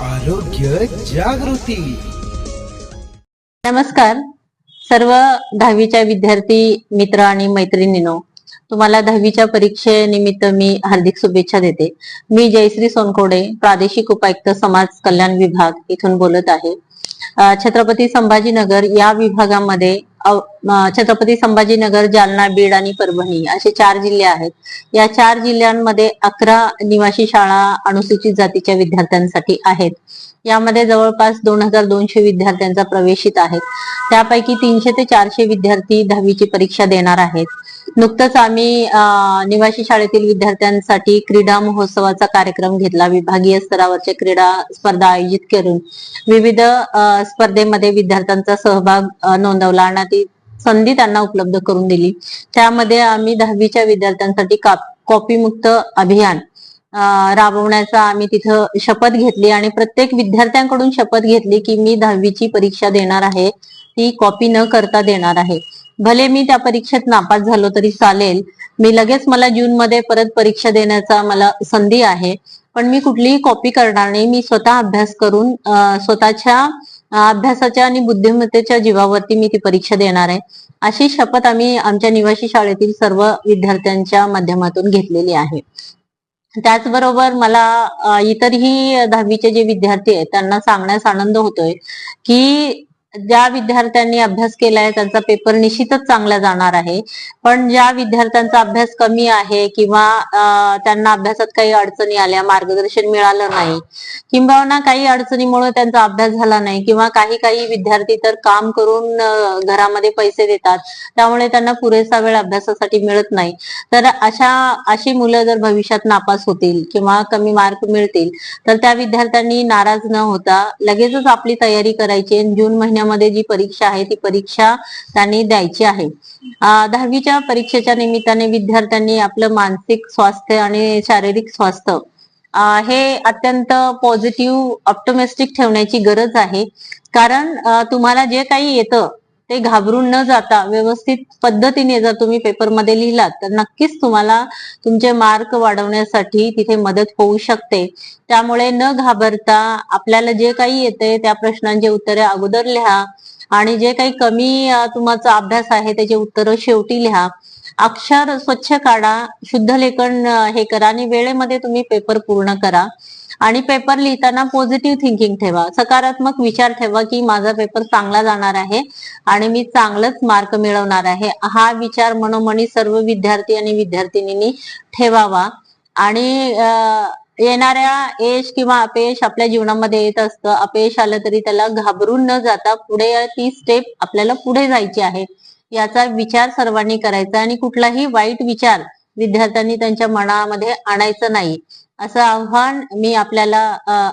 आरोग्य जागृती. नमस्कार. सर्व दहावीच्या विद्यार्थी मित्र आणि मैत्रिणीनो तुम्हाला दहावीच्या परीक्षेनिमित्त मी हार्दिक शुभेच्छा देते. मी जयश्री सोनकोडे प्रादेशिक उपायुक्त समाज कल्याण विभाग इथून बोलत आहे. छत्रपती संभाजीनगर या विभागामध्ये छत्रपती संभाजीनगर जालना बीड आणि परभणी असे चार जिल्हे आहेत. या चार जिल्ह्यांमध्ये अकरा निवासी शाळा अनुसूचित जातीच्या विद्यार्थ्यांसाठी आहेत. यामध्ये जवळपास दोन हजार दोनशे विद्यार्थ्यांचा प्रवेशित आहेत त्यापैकी तीनशे ते चारशे विद्यार्थी दहावीची परीक्षा देणार आहेत. नुकतंच आम्ही निवासी शाळेतील विद्यार्थ्यांसाठी क्रीडा महोत्सवाचा कार्यक्रम घेतला. विभागीय स्तरावरचे क्रीडा स्पर्धा आयोजित करून विविध स्पर्धेमध्ये विद्यार्थ्यांचा सहभाग नोंदवला आणि ती संधी त्यांना उपलब्ध करून दिली. त्यामध्ये आम्ही दहावीच्या विद्यार्थ्यांसाठी कॉपी मुक्त अभियान राबवण्याचा आम्ही तिथं शपथ घेतली आणि प्रत्येक विद्यार्थ्यांकडून शपथ घेतली की मी दहावीची परीक्षा देणार आहे. ती कॉपी न करता देणार आहे. भले मी त्या परीक्षेत नापास झालो तरी चालेल. मी लगेच मला जून मध्ये परत परीक्षा देण्याचा मला संधी आहे. पण मी कुठलीही कॉपी करणार नाही. मी स्वतः अभ्यास करून स्वतःच्या अभ्यासाच्या आणि बुद्धिमत्तेच्या जीवावरती मी ती परीक्षा देणार आहे. अशी शपथ आम्ही आमच्या निवासी शाळेतील सर्व विद्यार्थ्यांच्या माध्यमातून घेतलेली आहे. त्याचबरोबर मला इतरही दहावीचे जे विद्यार्थी आहेत त्यांना सांगण्यास आनंद होतोय की ज्या विद्यार्थ्यांनी अभ्यास केलाय त्यांचा पेपर निश्चितच चांगला जाणार आहे. पण ज्या विद्यार्थ्यांचा अभ्यास कमी आहे किंवा त्यांना अभ्यासात काही अडचणी आल्या मार्गदर्शन मिळालं नाही किंबहुना काही अडचणीमुळे त्यांचा अभ्यास झाला नाही किंवा काही काही विद्यार्थी तर काम करून घरामध्ये पैसे देतात त्यामुळे त्यांना पुरेसा वेळ अभ्यासासाठी मिळत नाही. तर अशा अशी मुलं जर भविष्यात नापास होतील किंवा कमी मार्क मिळतील तर त्या विद्यार्थ्यांनी नाराज न होता लगेचच आपली तयारी करायची जून महिन्यात महिन्यामध्ये जी परीक्षा आहे ती परीक्षा त्यांनी द्यायची आहे. दहावीच्या परीक्षेच्या निमित्ताने विद्यार्थ्यांनी आपलं मानसिक स्वास्थ्य आणि शारीरिक स्वास्थ्य हे अत्यंत पॉझिटिव्ह ऑप्टोमिस्टिक ठेवण्याची गरज आहे. कारण तुम्हाला जे काही येतं ते घाबरून न जाता व्यवस्थित पद्धतीने जर तुम्ही पेपरमध्ये लिहिलात तर नक्कीच तुम्हाला तुमचे मार्क वाढवण्यासाठी तिथे मदत होऊ शकते. त्यामुळे न घाबरता आपल्याला जे काही येते त्या प्रश्नांची उत्तरे अगोदर लिहा आणि जे काही कमी तुमचा अभ्यास आहे त्याचे उत्तरं शेवटी लिहा. अक्षर स्वच्छ काढा शुद्ध लेखन हे करा आणि वेळेमध्ये तुम्ही पेपर पूर्ण करा. आणि पेपर लिहिताना पॉझिटिव्ह थिंकिंग ठेवा. सकारात्मक विचार ठेवा की माझा पेपर चांगला जाणार आहे आणि मी चांगलंच मार्क मिळवणार आहे. हा विचार मनोमनी सर्व विद्यार्थी आणि विद्यार्थिनींनी ठेवावा. आणि येणाऱ्या यश किंवा अपयश आपल्या जीवनामध्ये येत असतं. अपयश आलं तरी त्याला घाबरून न जाता पुढे ती स्टेप आपल्याला पुढे जायची आहे. याचा विचार सर्वांनी करायचा आणि कुठलाही वाईट विचार विद्यार्थ्यांनी त्यांच्या मनामध्ये आणायचं नाही. असं आव्हान मी आपल्याला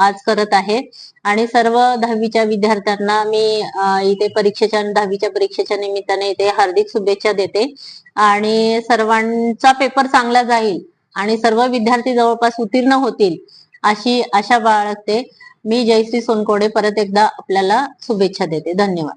आज करत आहे. आणि सर्व दहावीच्या विद्यार्थ्यांना मी इथे परीक्षेच्या दहावीच्या परीक्षेच्या निमित्ताने इथे हार्दिक शुभेच्छा देते. आणि सर्वांचा पेपर चांगला जाईल आणि सर्व विद्यार्थी जवळपास उत्तीर्ण होतील अशी आशा बाळगते. मी जयश्री सोनकोडे परत एकदा आपल्याला शुभेच्छा देते. धन्यवाद.